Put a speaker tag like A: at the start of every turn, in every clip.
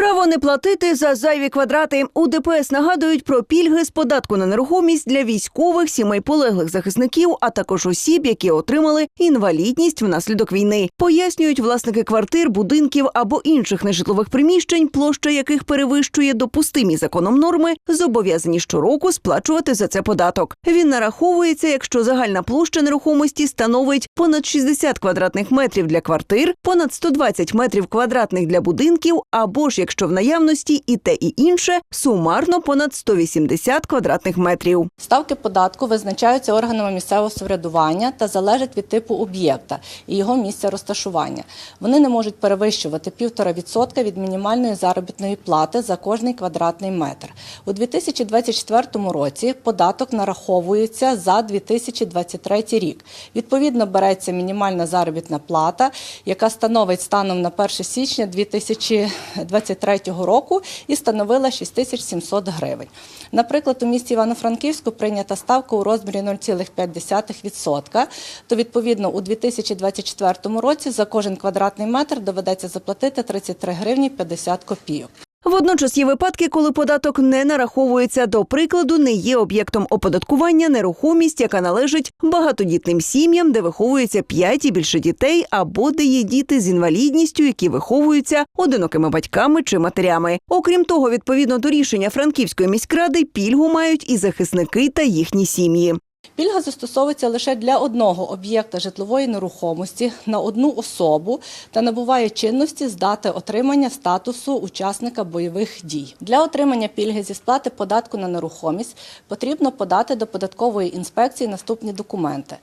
A: Право не платити за зайві квадрати. У ДПС нагадують про пільги з податку на нерухомість для військових, сімей полеглих захисників, а також осіб, які отримали інвалідність внаслідок війни. Пояснюють власники квартир, будинків або інших нежитлових приміщень, площа яких перевищує допустимі законом норми, зобов'язані щороку сплачувати за це податок. Він нараховується, якщо загальна площа нерухомості становить понад 60 квадратних метрів для квартир, понад 120 метрів квадратних для будинків, або ж якщо в наявності і те, і інше сумарно понад 180 квадратних метрів.
B: Ставки податку визначаються органами місцевого самоврядування та залежать від типу об'єкта і його місця розташування. Вони не можуть перевищувати 1,5% від мінімальної заробітної плати за кожний квадратний метр. У 2024 році податок нараховується за 2023 рік. Відповідно, береться мінімальна заробітна плата, яка становить станом на 1 січня 2023 року і становила 6700 гривень. Наприклад, у місті Івано-Франківську прийнята ставка у розмірі 0,5%, то відповідно у 2024 році за кожен квадратний метр доведеться заплатити 33 гривні 50 копійок.
A: Водночас є випадки, коли податок не нараховується. До прикладу, не є об'єктом оподаткування нерухомість, яка належить багатодітним сім'ям, де виховується 5 і більше дітей, або де є діти з інвалідністю, які виховуються одинокими батьками чи матерями. Окрім того, відповідно до рішення Франківської міськради, пільгу мають і захисники та їхні сім'ї.
B: Пільга застосовується лише для одного об'єкта житлової нерухомості на одну особу та набуває чинності з дати отримання статусу учасника бойових дій. Для отримання пільги зі сплати податку на нерухомість потрібно подати до податкової інспекції наступні документи: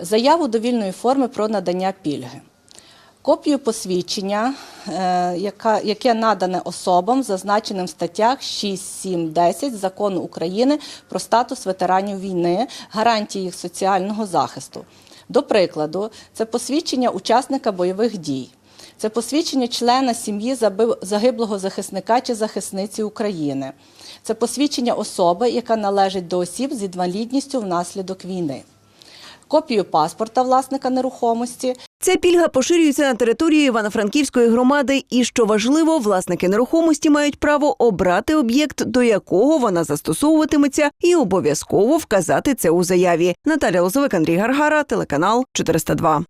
B: заяву довільної форми про надання пільги. Копію посвідчення, е, яке надане особам, зазначеним в статтях 6, 7, 10 Закону України про статус ветеранів війни, гарантії їх соціального захисту. До прикладу, це посвідчення учасника бойових дій. Це посвідчення члена сім'ї загиблого захисника чи захисниці України. Це посвідчення особи, яка належить до осіб з інвалідністю внаслідок війни. Копію паспорта власника нерухомості,
A: Ця пільга поширюється на території Івано-Франківської громади, і що важливо, власники нерухомості мають право обрати об'єкт, до якого вона застосовуватиметься, і обов'язково вказати це у заяві. Наталя Лозовик, Андрій Гаргара, телеканал 402.